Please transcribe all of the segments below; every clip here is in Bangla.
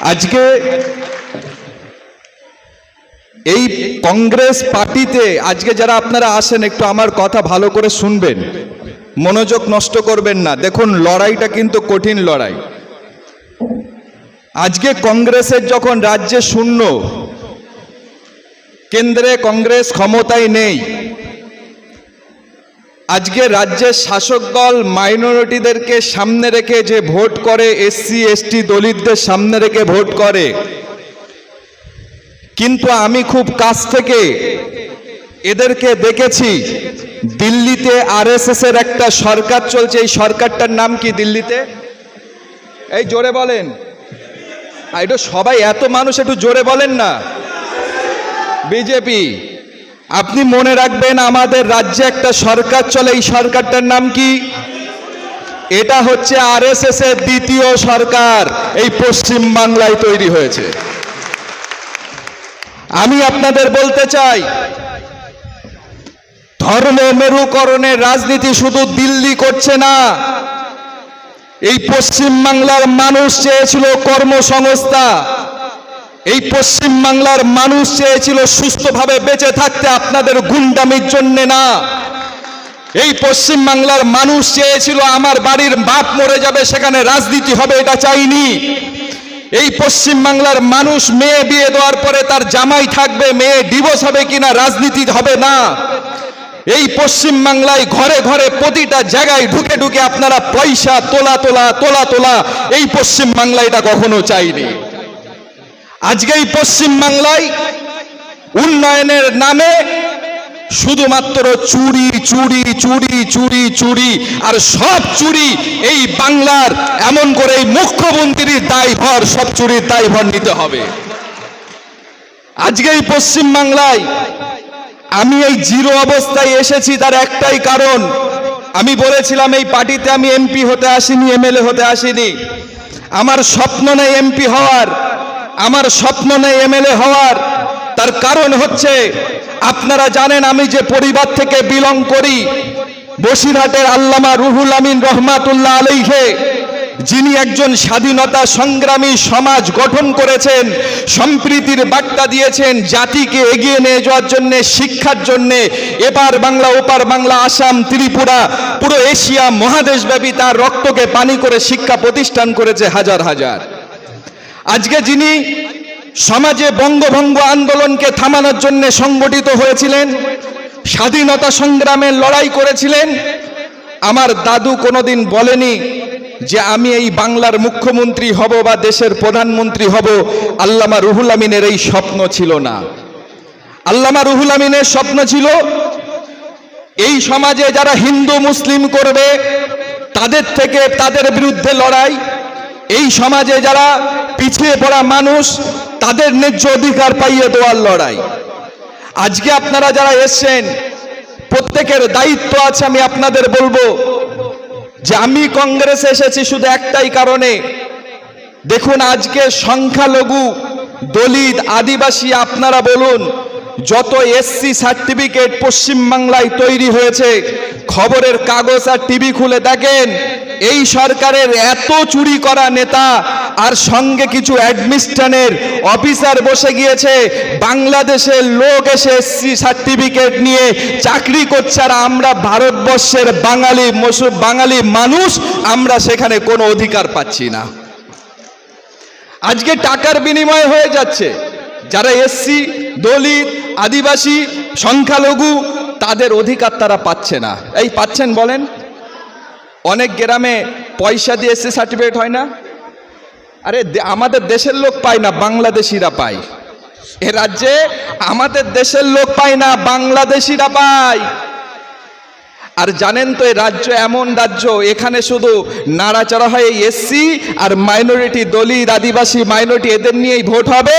আজকে এই কংগ্রেস পার্টিতে আজকে যারা আপনারা আসেন, একটু আমার কথা ভালো করে শুনবেন। মনোযোগ নষ্ট করবেন না। দেখুন, লড়াইটা কিন্তু কঠিন লড়াই। আজকে কংগ্রেসের যখন রাজ্যে শূন্য, কেন্দ্রে কংগ্রেস ক্ষমতায় নেই। আজকে রাজ্যের শাসক দল মাইনরিটিদেরকে সামনে রেখে যে ভোট করে, এসসি, এসটি দলিতদের সামনে রেখে ভোট করে। কিন্তু আমি খুব কাছ থেকে এদেরকে দেখেছি, দিল্লিতে আরএসএস এর একটা সরকার চলছে। এই সরকারটার নাম কি দিল্লিতে? এই জোরে বলেন। এটা সবাই, এত মানুষ একটু জোরে বলেন না। বিজেপি। আপনি মনে রাখবেন আমাদের রাজ্যে একটা সরকার চলে, এই সরকারটার নাম কি? এটা হচ্ছে আরএসএস এর দ্বিতীয় সরকার। এই পশ্চিম বাংলায় তৈরি হয়েছে। আমি আপনাদের বলতে চাই, ধর্ম মেরুকরণের রাজনীতি শুধু দিল্লি করছে না। এই পশ্চিম বাংলার মানুষ চেয়েছিল কর্মসংস্থা। এই পশ্চিম বাংলার মানুষ চেয়েছিল সুস্থভাবে বেঁচে থাকতে আপনাদের গুন্ডামির জন্য না। এই পশ্চিম বাংলার মানুষ চেয়েছিল আমার বাড়ির বাপ মরে যাবে, সেখানে রাজনীতি হবে, এটা চাইনি। এই পশ্চিম বাংলার মানুষ মেয়ে বিয়ে দেওয়ার পরে তার জামাই থাকবে, মেয়ে ডিভোর্স হবে কিনা, রাজনীতি হবে না। এই পশ্চিম বাংলায় ঘরে ঘরে প্রতিটা জায়গায় ঢুকে ঢুকে আপনারা পয়সা তোলা তোলা তোলা তোলা, এই পশ্চিম বাংলা এটা কখনো চাইনি। আজকে এই পশ্চিম বাংলায় উন্নয়নের নামে শুধুমাত্র চুরি চুরি চুরি চুরি চুরি, আর সব চুরি এই বাংলার এমন করে এই মুখ্যমন্ত্রীর দায়ভার, সব চুরির দায়ভার নিতে হবে। আজকে এই পশ্চিম বাংলায় আমি এই জিরো অবস্থায় এসেছি তার একটাই কারণ। আমি বলেছিলাম এই পার্টিতে আমি এমপি হতে আসিনি, এমএলএ হতে আসিনি। আমার স্বপ্ন নেই এমপি হওয়ার। আমার স্বপ্ন নেই এমএলএ হওয়ার। তার কারণ হচ্ছে, আপনারা জানেন আমি যে পরিবার থেকে বিলং করি, বসিরহাটের আল্লামা রুহুল আমিন রহমাতুল্লাহ আলাইহে, যিনি একজন স্বাধীনতা সংগ্রামী সমাজ গঠন করেছেন, সম্প্রীতির বার্তা দিয়েছেন, জাতিকে এগিয়ে নিয়ে যাওয়ার জন্য, শিক্ষার জন্য, এপার বাংলা, ওপার বাংলা, আসাম, ত্রিপুরা, পুরো এশিয়া মহাদেশব্যাপী তার রক্তকে পানি করে শিক্ষা প্রতিষ্ঠান করেছে হাজার হাজার। আজকে যিনি সমাজে বঙ্গভঙ্গ আন্দোলনকে থামানোর জন্য সংগঠিত হয়েছিলেন, স্বাধীনতা সংগ্রামের লড়াই করেছিলেন, আমার দাদু কোনোদিন বলেনি যে আমি এই বাংলার মুখ্যমন্ত্রী হব বা দেশের প্রধানমন্ত্রী হব, আল্লামা রুহুল আমিনের এই স্বপ্ন ছিল না। আল্লামা রুহুল আমিনের স্বপ্ন ছিল, এই সমাজে যারা হিন্দু, মুসলিম করবে, তাদের থেকে তাদের বিরুদ্ধে লড়াই এই সমাজে যারা পিছিয়ে পড়া মানুষ, তাদের ন্যায্য অধিকার পাইয়ে দেওয়ার লড়াই। আজকে আপনারা যারা এসছেন, প্রত্যেকের দায়িত্ব আছে, আমি আপনাদের বলব যে আমি কংগ্রেসে এসেছি শুধু একটাই কারণে। দেখুন, আজকে সংখ্যালঘু, দলিত, আদিবাসী, আপনারা বলুন, যত এসসি সার্টিফিকেট পশ্চিমবাংলায় তৈরি হয়েছে, খবরের কাগজ আর টিভি খুলে দেখেন এই সরকারের এত চুরি করা নেতা আর সঙ্গে কিছু অ্যাডমিনিস্ট্রেশনের অফিসার বসে গিয়েছে, বাংলাদেশের লোক এসে সার্টিফিকেট নিয়ে চাকরি করছে আর আমরা ভারতবর্ষের বাঙালি বাঙালি মানুষ, আমরা সেখানে কোনো অধিকার পাচ্ছি না। আজকে টাকার বিনিময় হয়ে যাচ্ছে। যারা এসসি, দলিত, আদিবাসী, সংখ্যালঘু, তাদের অধিকার তারা পাচ্ছে না। এই পাচ্ছেন বলেন? অনেক গ্রামে পয়সা দিয়ে এসসি সার্টিফিকেট হয় না। আরে আমাদের দেশের লোক পায় না, বাংলাদেশিরা পায়। এ রাজ্যে আমাদের দেশের লোক পায় না, বাংলাদেশিরা পায়। আর জানেন তো এই রাজ্য এমন রাজ্য, এখানে শুধু নাড়াচাড়া হয় এসসি আর মাইনরিটি দলিত, আদিবাসী মাইনরিটি এদের নিয়েই ভোট হবে।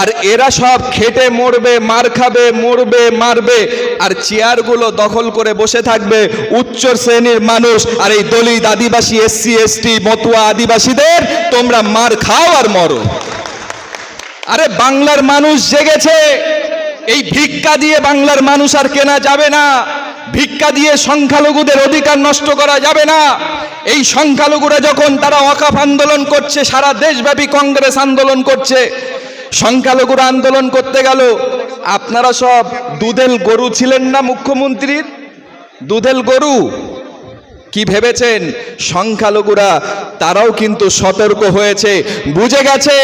আর এরা সব খেটে মরবে, মার খাবে, মরবে, মারবে। আর চেয়ারগুলো দখল করে বসে থাকবে উচ্চ শ্রেণির মানুষ। আর এই দলিত আদিবাসী এসসি এসটি মতুয়া আদিবাসীদের তোমরা মার খাও আর মরো। আরে বাংলার মানুষ জেগেছে। এই ভিক্ষা দিয়ে বাংলার মানুষ আর কেনা যাবে না। ভিক্ষা দিয়ে সংখ্যালঘুদের অধিকার নষ্ট করা যাবে না। এই সংখ্যালঘুরা যখন তারা অকাফ আন্দোলন করছে, সারা দেশব্যাপী কংগ্রেস আন্দোলন করছে সংখ্যালঘুরা আন্দোলন করতে গেল। আপনারা সব দুধেল গরু ছিলেন না মুখ্যমন্ত্রীর? দুধেল গরু? কি ভেবেছেন? সংখ্যালঘুরা, তারাও কিন্তু সতর্ক হয়েছে। বুঝে গেছে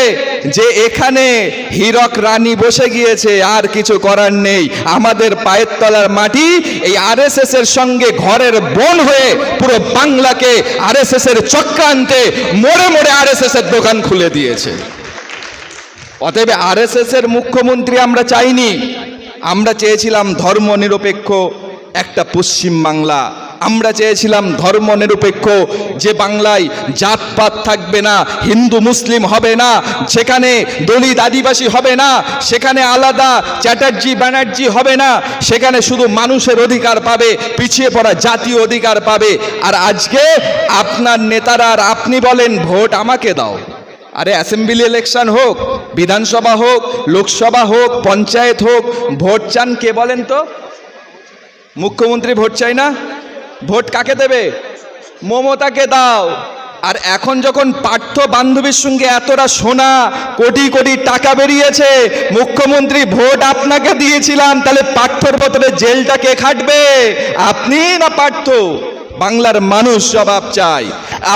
যে এখানে হীরক রানী বসে গিয়েছে, আর কিছু করার নেই। আমাদের পায়ের তলার মাটি এই আরএসএস এর সঙ্গে ঘরের বোন হয়ে পুরো বাংলাকে আরএসএস এর চক্রান্তে মোড়ে মোড়ে আরএসএস এর দোকান খুলে দিয়েছে। অতএব আরএসএস এর মুখ্যমন্ত্রী আমরা চাইনি। আমরা চেয়েছিলাম ধর্ম নিরপেক্ষ একটা পশ্চিম বাংলা। আমরা চেয়েছিলাম ধর্ম নিরপেক্ষ যে বাংলায় জাতপাত থাকবে না, হিন্দু, মুসলিম হবে না, সেখানে দলিত আদিবাসী হবে না, সেখানে আলাদা চ্যাটার্জি, ব্যানার্জি হবে না, সেখানে শুধু মানুষের অধিকার পাবে, পিছিয়ে পড়া জাতীয় অধিকার পাবে। আর আজকে আপনার নেতারা আর আপনি বলেন, ভোট আমাকে দাও। আরে অ্যাসেম্বলি ইলেকশন হোক বিধানসভা হোক, লোকসভা হোক, পঞ্চায়েত হোক, ভোট চান কে বলেন তো? মুখ্যমন্ত্রী ভোট চাই না? ভোট কাকে দেবে? মমতাকে দাও। আর এখন যখন পার্থ বান্ধবীর সঙ্গে এতটা সোনা, কোটি কোটি টাকা বেরিয়েছে, মুখ্যমন্ত্রী ভোট আপনাকে দিয়েছিলাম, তাহলে পার্থর বদলে জেলটা কে খাটবে? আপনি না পার্থ? বাংলার মানুষ জবাব চাই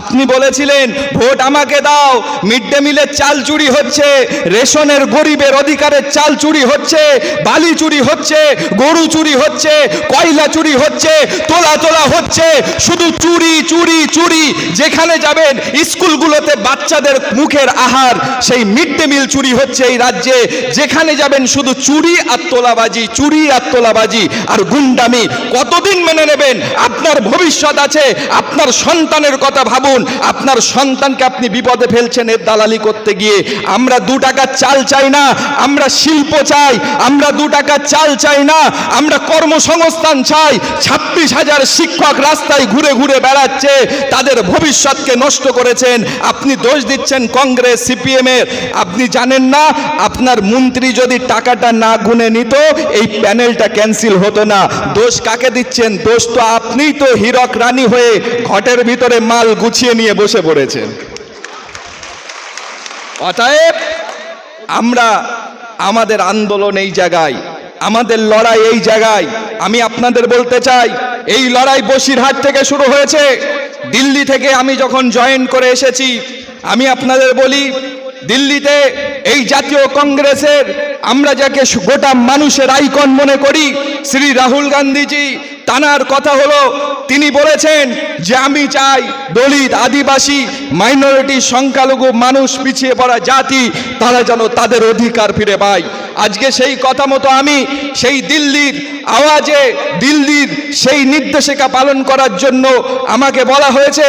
আপনি বলেছিলেন, ভোট আমাকে দাও। মিড ডে মিলের চাল চুরি হচ্ছে, রেশনের গরিবের অধিকারের চাল চুরি হচ্ছে, বালি চুরি হচ্ছে, গরু চুরি হচ্ছে, কয়লা চুরি হচ্ছে, তোলা তোলা হচ্ছে, শুধু চুরি চুরি চুরি। যেখানে যাবেন, স্কুলগুলোতে বাচ্চাদের মুখের আহার, সেই মিড ডে মিল চুরি হচ্ছে এই রাজ্যে। যেখানে যাবেন, শুধু চুরি আর তোলাবাজি, চুরি আর তোলাবাজি। আর গুন্ডামি কতদিন মেনে নেবেন? আপনার ভবিষ্যৎ আছে, আপনার সন্তানের কথা ভাবুন। আপনার সন্তানকে আপনি বিপদে ফেলছেন এর দালালি করতে গিয়ে। আমরা দু টাকা চাল চাই না, আমরা শিল্প চাই, আমরা দু টাকা চাল চাই না, আমরা কর্মসংস্থান চাই। ছাব্বিশ হাজার শিক্ষক রাস্তায় ঘুরে ঘুরে বেড়াচ্ছে, তাদের ভবিষ্যৎকে নষ্ট করেছেন। আপনি দোষ দিচ্ছেন কংগ্রেস, সিপিএম এর। আপনি জানেন না, আপনার মন্ত্রী যদি টাকাটা না গুনে নিত, এই প্যানেলটা ক্যান্সেল হতো না। দোষ কাকে দিচ্ছেন? দোষ তো আপনিই তো হীরক রানী হয়ে ঘটের ভিতরে মাল গুছিয়ে নিয়ে বসে পড়েছে। অতএব আমরা আমাদের আন্দোলন এই জায়গায়, আমাদের লড়াই এই জায়গায়। আমি আপনাদের বলতে চাই, এই লড়াই বসিরহাট থেকে শুরু হয়েছে। দিল্লি থেকে আমি যখন জয়েন করে এসেছি, আমি আপনাদের বলি, দিল্লিতে এই জাতীয় কংগ্রেসের আমরা যাকে গোটা মানুষের আইকন মনে করি, শ্রী রাহুল গান্ধীজি তানার কথা হলো, তিনি বলেছেন যে আমি চাই দলিত, আদিবাসী মাইনরিটি সংখ্যালঘু মানুষ পিছিয়ে পড়া জাতি, তারা যেন তাদের অধিকার ফিরে পায়। আজকে সেই কথা মতো আমি সেই দিল্লির আওয়াজে দিল্লির সেই নির্দেশিকা পালন করার জন্য আমাকে বলা হয়েছে,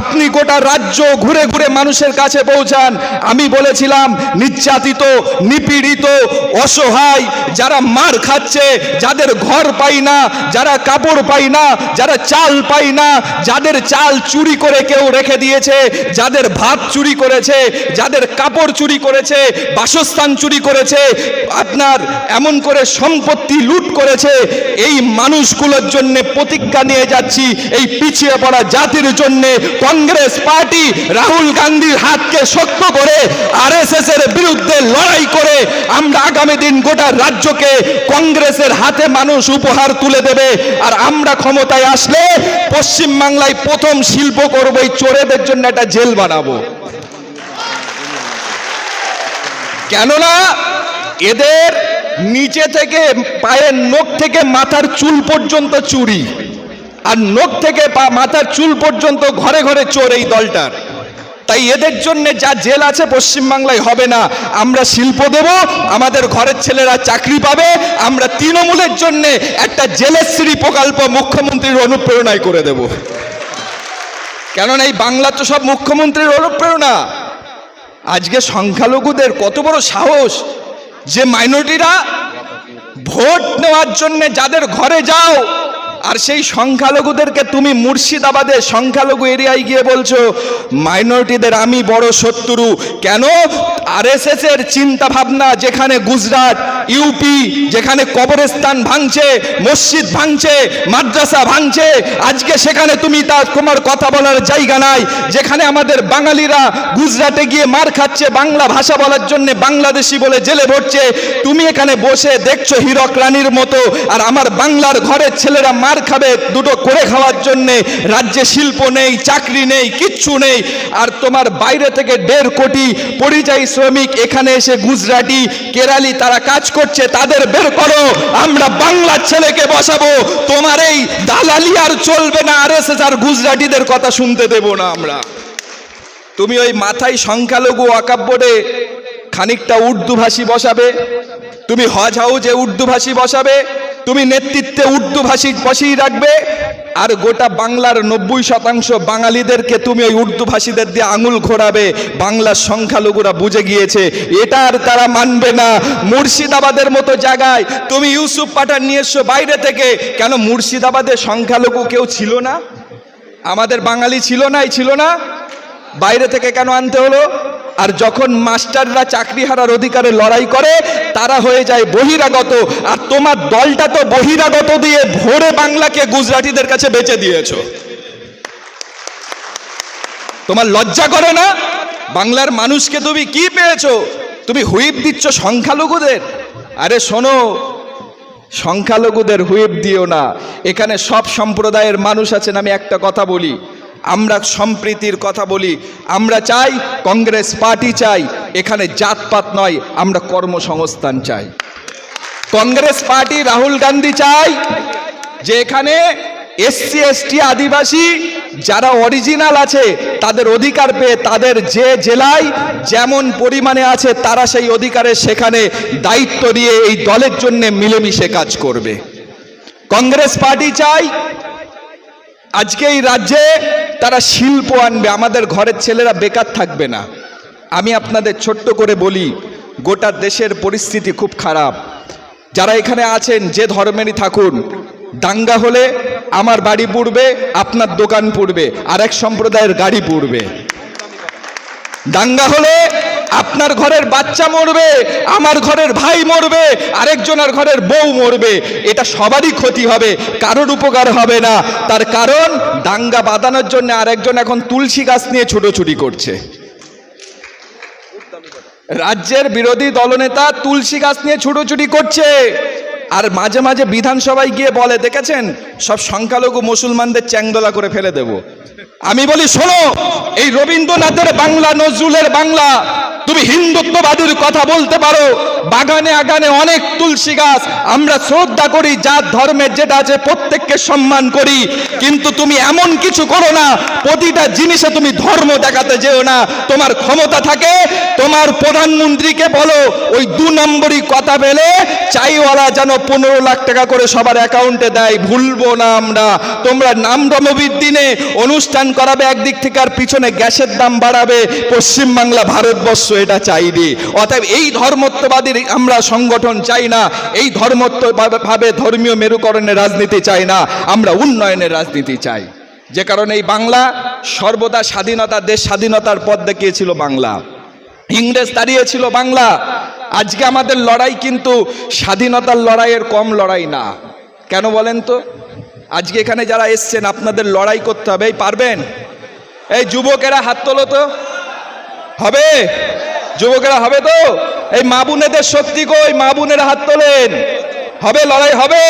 আপনি গোটা রাজ্য ঘুরে ঘুরে মানুষের কাছে পৌঁছান। আমি বলেছিলাম, নির্যাতিত, নিপীড়িত, অসহায়, যারা মার খাচ্ছে, যাদের ঘর পাই না, যারা কাপড় পাই না, যারা চাল পাই না, যাদের চাল চুরি করে কেউ রেখে দিয়েছে, যাদের ভাত চুরি করেছে, যাদের কাপড় চুরি করেছে, বাসস্থান চুরি করেছে, আপনার এমন করে সম্পত্তি লুট করেছে, এই মানুষগুলোর জন্য প্রতিজ্ঞা নিয়ে যাচ্ছি। এই পিছিয়ে পড়া জাতির জন্য কংগ্রেস পার্টি রাহুল গান্ধীর হাতকে শক্ত করে আরএসএস এর বিরুদ্ধে লড়াই করে আমরা আগামী দিন গোটা রাজ্যকে কংগ্রেসের হাতে মানুষ উপহার তুলে দেবে। আর আমরা ক্ষমতায় আসলে পশ্চিম বাংলায় প্রথম শিল্প করব এই চোরেদের জন্য একটা জেল বানাবো। কেননা এদের নিচে থেকে পায়ের নখ থেকে মাথার চুল পর্যন্ত চুরি। আর নখ থেকে পা মাথার চুল পর্যন্ত ঘরে ঘরে চোর এই দলটার। তাই এদের জন্য যা জেল আছে পশ্চিমবাংলায় হবে না। আমরা শিল্প দেব, আমাদের ঘরের ছেলেরা চাকরি পাবে, আমরা তৃণমূলের জন্য একটা জেলের শ্রী প্রকল্প মুখ্যমন্ত্রীর অনুপ্রেরণায় করে দেব। কেননা এই বাংলা তো সব মুখ্যমন্ত্রীর অনুপ্রেরণা। আজকে সংখ্যালঘুদের কত বড় সাহস যে মাইনরিটিরা ভোট নেওয়ার জন্য যাদের ঘরে যাও, আর সেই সংখ্যালঘুদেরকে তুমি মুর্শিদাবাদে সংখ্যালঘু এরিয়ায় গিয়ে বলছো, মাইনরিটিদের আমি বড় শত্রু। কেন? আরএসএস এর চিন্তা ভাবনা যেখানে গুজরাট, ইউপি, যেখানে কবরস্থান ভাঙছে, মসজিদ ভাঙছে, মাদ্রাসা ভাঙছে, আজকে সেখানে তুমি তার তোমার কথা বলার জায়গা নাই। যেখানে আমাদের বাঙালিরা গুজরাটে গিয়ে মার খাচ্ছে, বাংলা ভাষা বলার জন্য বাংলাদেশি বলে জেলে ভরছে। তুমি এখানে বসে দেখছ হীরক রানীর মতো, আর আমার বাংলার ঘরের ছেলেরা মার খাবে দুটো করে খাওয়ার জন্য। রাজ্যে শিল্প নেই, চাকরি নেই, কিচ্ছু নেই। আর তোমার বাইরে থেকে দেড় কোটি পরিযায়ী শ্রমিক এখানে এসে গুজরাটি, কেরালি তারা কাজ করছে, তাদের বের করো, আমরা বাংলার ছেলেকে বসাবো। তোমার এই দালালি আর চলবে না আর এস আর গুজরাটিদের কথা শুনতে দেব না আমরা। তুমি ওই মাথায় সংখ্যালঘু বোর্ডে খানিকটা উর্দু ভাষী বসাবে। তুমি হজ হাউজে উর্দু ভাষী বসাবে। তুমি নেতৃত্বে উর্দু ভাষী বসিয়ে রাখবে। আর গোটা বাংলার নব্বই শতাংশ বাঙালিদেরকে তুমি ওই উর্দু ভাষীদের দিয়ে আঙুল ঘোরাবে। বাংলার সংখ্যালঘুরা বুঝে গিয়েছে, এটা আর তারা মানবে না। মুর্শিদাবাদের মতো জায়গায় তুমি ইউসুফ পাঠান নিয়ে এসছো বাইরে থেকে। কেন মুর্শিদাবাদে সংখ্যালঘু কেউ ছিল না? আমাদের বাঙালি ছিল নাই ছিল না? বাইরে থেকে কেন আনতে হলো? আর যখন মাস্টাররা চাকরি হারার অধিকারে লড়াই করে, তারা হয়ে যায় বহিরাগত। আর তোমার দলটা তো বহিরাগত দিয়ে ভোরে বাংলাকে গুজরাটিদের কাছে বেচে দিয়েছ। তোমার লজ্জা করে না? বাংলার মানুষকে তুমি কি পেয়েছ? তুমি হুইপ দিচ্ছ সংখ্যালঘুদের? আরে শোনো, সংখ্যালঘুদের হুইপ দিও না। এখানে সব সম্প্রদায়ের মানুষ আছেন, আমি একটা কথা বলি। আমরা সম্প্রীতির কথা বলি, আমরা চাই কংগ্রেস পার্টি চাই, এখানে জাতপাত নয়, আমরা কর্মসংস্থান চাই। কংগ্রেস পার্টি রাহুল গান্ধী চাই, যে এখানে এসসি, এসটি, আদিবাসী যারা অরিজিনাল আছে, তাদের অধিকার পেয়ে তাদের যে জেলায় যেমন পরিমাণে আছে, তারা সেই অধিকারে সেখানে দায়িত্ব দিয়ে এই দলের জন্য মিলেমিশে কাজ করবে। কংগ্রেস পার্টি চাই আজকে এই রাজ্যে তারা শিল্প আনবে, আমাদের ঘরের ছেলেরা বেকার থাকবে না। আমি আপনাদের ছোট্ট করে বলি, গোটা দেশের পরিস্থিতি খুব খারাপ। যারা এখানে আছেন, যে ধর্মেরই থাকুন, দাঙ্গা হলে আমার বাড়ি পুড়বে, আপনার দোকান পুড়বে এক সম্প্রদায়ের গাড়ি পুড়বে। দাঙ্গা হলে আপনার ঘরের বাচ্চা মরবে, আমার ঘরের ভাই মরবে, আরেকজনের ঘরের বউ মরবে। এটা সবারই ক্ষতি হবে, কারোর উপকার হবে না। তার কারণ, দাঙ্গা বাঁধানোর জন্য আরেকজন এখন তুলসী গাছ নিয়ে ছুটোছুটি করছে। রাজ্যের বিরোধী দলনেতা তুলসী গাছ নিয়ে ছুটোছুটি করছে। আর মাঝে মাঝে বিধানসভায় গিয়ে বলে, দেখেছেন? সব সংখ্যালঘু মুসলমানদের চ্যাংদোলা করে ফেলে দেব। আমি বলি, শোনো, এই রবীন্দ্রনাথের বাংলা, নজরুলের বাংলা তুমি হিন্দুত্ববাদীর কথা বলতে পারো। বাগানে আগানে অনেক তুলসী গাছ। আমরা শ্রদ্ধা করি যার ধর্মের যেটা আছে, প্রত্যেককে সম্মান করি। কিন্তু তুমি এমন কিছু করো না, প্রতিটা জিনিসে তুমি ধর্ম দেখাতে যেও না। তোমার ক্ষমতা থাকে, তোমার প্রধানমন্ত্রীকে বলো, ওই দু নম্বরই কথা পেলে চাইওয়ালা যেন পনেরো লাখ টাকা করে সবার অ্যাকাউন্টে দেয়। ভুলবো না আমরা। তোমরা নাম রমবির দিনে অনুষ্ঠান করাবে, একদিক থেকে আর পিছনে গ্যাসের দাম বাড়াবে। পশ্চিমবাংলা, ভারতবর্ষ। এটা চাইনি। অতএব এই ধর্মত্ববাদীর আমরা সংগঠন চাই না। এই ধর্মত্ব ভাবে ধর্মীয় মেরুকরণের রাজনীতি চাই না। আমরা উন্নয়নের রাজনীতি চাই। যে কারণে এই বাংলা সর্বদা স্বাধীনতা, দেশ স্বাধীনতার পথ দেখিয়েছিল বাংলা। ইংরেজ দাঁড়িয়েছিল বাংলা। আজকে আমাদের লড়াই কিন্তু স্বাধীনতার লড়াইয়ের কম লড়াই না। কেন বলেন তো? আজকে এখানে যারা এসছেন, আপনাদের লড়াই করতে হবে। এই পারবেন? এই যুবকেরা হাত তোলো তো। হবে? যুবকেরা, হবে তো? এই মা বোনেদের শক্তি কই? মা বোনেরা হাত তোলেন। হবে, লড়াই হবে?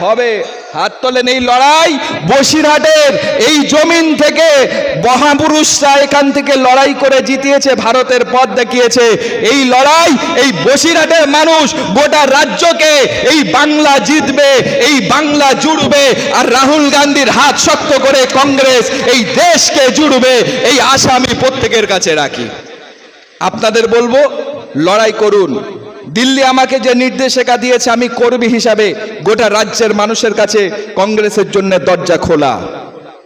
হবে। হাত তোলেন এই লড়াই। বসিরহাটের এই জমিন থেকে মহাপুরুষরা এখান থেকে লড়াই করে জিতিয়েছে, ভারতের পথ দেখিয়েছে। এই লড়াই, এই বসিরহাটের মানুষ গোটা রাজ্যকে এই বাংলা জিতবে, এই বাংলা জুড়বে, আর রাহুল গান্ধীর হাত শক্ত করে কংগ্রেস এই দেশকে জুড়বে, এই আশা আমি প্রত্যেকের কাছে রাখি। আপনাদের বলব, লড়াই করুন। দিল্লি আমাকে যে নির্দেশিকা দিয়েছে, আমি কর্মী হিসাবে গোটা রাজ্যের মানুষের কাছে কংগ্রেসের জন্য দরজা খোলা।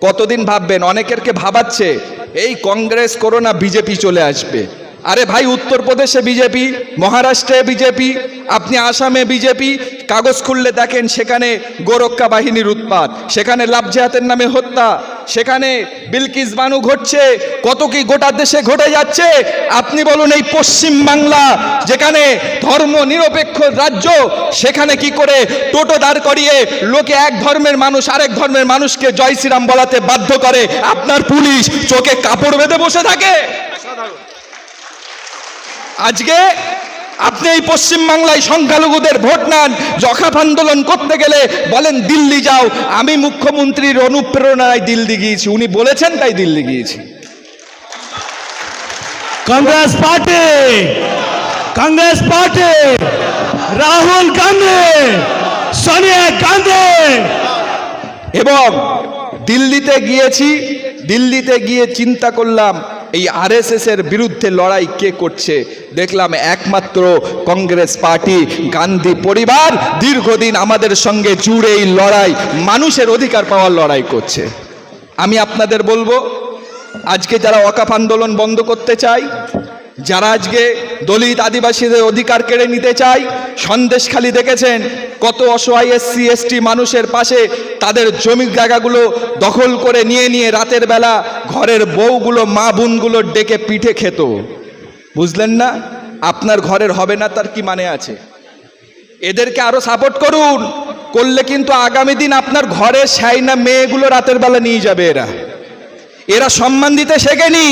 কতদিন ভাববেন? অনেকেরকে ভাবাচ্ছে, এই কংগ্রেস করো না, বিজেপি চলে আসবে। আরে ভাই, উত্তরপ্রদেশে বিজেপি, মহারাষ্ট্রে বিজেপি, আপনি আসামে বিজেপি, কাগজ খুললে দেখেন সেখানে গোরক্ষা বাহিনীর উৎপাত, সেখানে লাভজেহাতের নামে হত্যা সেখানে বিলকিস বানু ঘটছে। কত কি গোটা দেশে ঘটে যাচ্ছে? আপনি বলুন এই পশ্চিম বাংলা, যেখানে ধর্ম নিরপেক্ষ রাজ্য, সেখানে কি করে টোটো দাঁড় করিয়ে লোকে এক ধর্মের মানুষ আরেক ধর্মের মানুষকে জয় শ্রীরাম বলাতে বাধ্য করে, আপনার পুলিশ চোখে কাপড় বেঁধে বসে থাকে? আজকে আপনি এই পশ্চিমবাংলায় সংখ্যালঘুদের ভোট নেন জখাফ আন্দোলন করতে গেলে বলেন দিল্লি যাও। আমি মুখ্যমন্ত্রীর অনুপ্রেরণায় দিল্লি গিয়েছি। উনি বলেছেন তাই দিল্লি গিয়েছি। কংগ্রেস পার্টি! কংগ্রেস পার্টি! রাহুল গান্ধী! সোনিয়া গান্ধী! এবং দিল্লিতে গিয়েছি দিল্লিতে গিয়ে চিন্তা করলাম এই আরএসএস এর বিরুদ্ধে লড়াই কে করছে? দেখলাম একমাত্র কংগ্রেস পার্টি, গান্ধী পরিবার, দীর্ঘদিন আমাদের সঙ্গে জুড়ে এই লড়াই, মানুষের অধিকার পাওয়ার লড়াই করছে। আমি আপনাদের বলব, আজকে যারা ওয়াকাফ আন্দোলন বন্ধ করতে চায় যারা আজকে দলিত আদিবাসীদের অধিকার কেড়ে নিতে চায় সন্দেশখালি দেখেছেন কত অসহায় এসসি এসটি মানুষের পাশে তাদের জমি জায়গাগুলো দখল করে নিয়ে নিয়ে রাতের বেলা ঘরের বউগুলো, মা বোনগুলো ডেকে পিঠে খেত। বুঝলেন না? আপনার ঘরের হবে না তার কি মানে আছে? এদেরকে আরও সাপোর্ট করুন। করলে কিন্তু আগামী দিন আপনার ঘরে সাইনা মেয়েগুলো রাতের বেলা নিয়ে যাবে এরা। এরা সম্মান দিতে শেখেনি।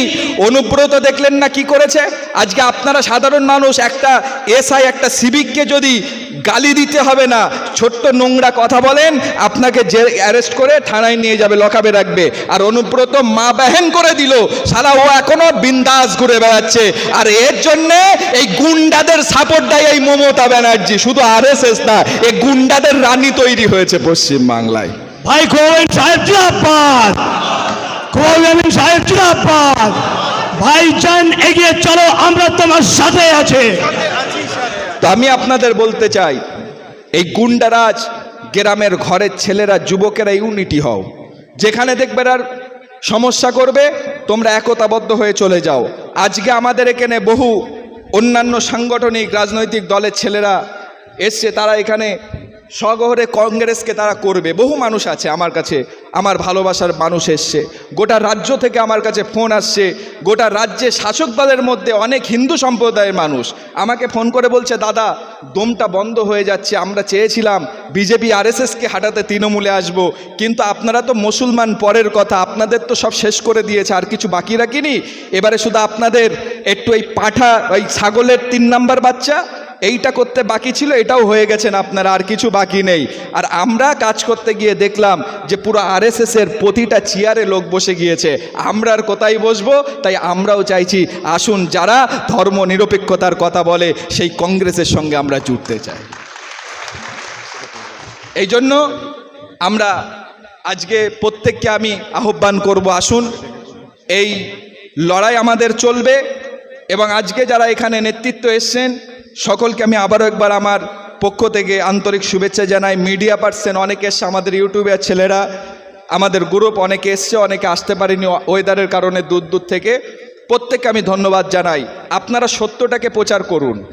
অনুব্রত দেখলেন না কি করেছে? আজকে আপনারা সাধারণ মানুষ, একটা এসআই, একটা সিভিককে যদি গালি দিতে হবে না, ছোট্ট নোংরা কথা বলেন, আপনাকে যে অ্যারেস্ট করে থানায় নিয়ে যাবে লকাবে রাখবে। আর অনুব্রত মা বেহেন করে দিল। সারা ও এখনও বিন্দাস ঘুরে বেড়াচ্ছে। আর এর জন্যে এই গুন্ডাদের সাপোর্ট দেয় এই মমতা ব্যানার্জি। শুধু আর এস এস না, এই গুন্ডাদের রানী তৈরি হয়েছে পশ্চিমবাংলায়। ভাই গোবিন্দ সাহেব কোয়ামিন সাহেব ভাই চান এগিয়ে চলো, আমরা তোমার সাথে আছে। আমি আপনাদের বলতে চাই, এই গুন্ডারাজ গ্রামের ঘরের ছেলেরা, যুবকেরা ইউনিটি হও। যেখানে দেখবে আর সমস্যা করবে, তোমরা একতাবদ্ধ হয়ে চলে যাও। আজকে আমাদের এখানে বহু অন্যান্য সাংগঠনিক, রাজনৈতিক দলের ছেলেরা এসছে, তারা এখানে স্বগহরে কংগ্রেসকে তারা করবে। বহু মানুষ আছে আমার কাছে, আমার ভালোবাসার মানুষ এসছে। গোটা রাজ্য থেকে আমার কাছে ফোন আসছে। গোটা রাজ্যে শাসক দলের মধ্যে অনেক হিন্দু সম্প্রদায়ের মানুষ আমাকে ফোন করে বলছে, দাদা, দমটা বন্ধ হয়ে যাচ্ছে, আমরা চেয়েছিলাম বিজেপি আরএসএসকে হাঁটাতে তৃণমূলে আসব, কিন্তু আপনারা তো মুসলমান পরের কথা, আপনাদের তো সব শেষ করে দিয়েছে, আর কিছু বাকি রাখিনি? এবারে শুধু আপনাদের, একটু এই পাঠা, ওই ছাগলের তিন নাম্বার বাচ্চা এইটা করতে বাকি ছিল, এটাও হয়ে গেছেন আপনারা, আর কিছু বাকি নেই। আর আমরা কাজ করতে গিয়ে দেখলাম যে পুরো আরএসএস এর প্রতিটা চেয়ারে লোক বসে গিয়েছে। আমরা আর কোথায় বসবো? তাই আমরাও চাইছি, আসুন যারা ধর্ম নিরপেক্ষতার কথা বলে, সেই কংগ্রেসের সঙ্গে আমরা জুড়তে চাই। এই জন্য আমরা আজকে প্রত্যেককে আমি আহ্বান করব, আসুন। এই লড়াই আমাদের চলবে এবং আজকে যারা এখানে নেতৃত্ব এসছেন সকলকে আমি আবারও একবার আমার পক্ষ থেকে আন্তরিক শুভেচ্ছা জানাই। মিডিয়া পার্সন অনেকে এসছে আমাদের ইউটিউবের ছেলেরা। আমাদের গ্রুপ অনেকে এসছে, অনেকে আসতে পারেনি ওয়েদারের কারণে দূর দূর থেকে। প্রত্যেককে আমি ধন্যবাদ জানাই। আপনারা সত্যটাকে প্রচার করুন।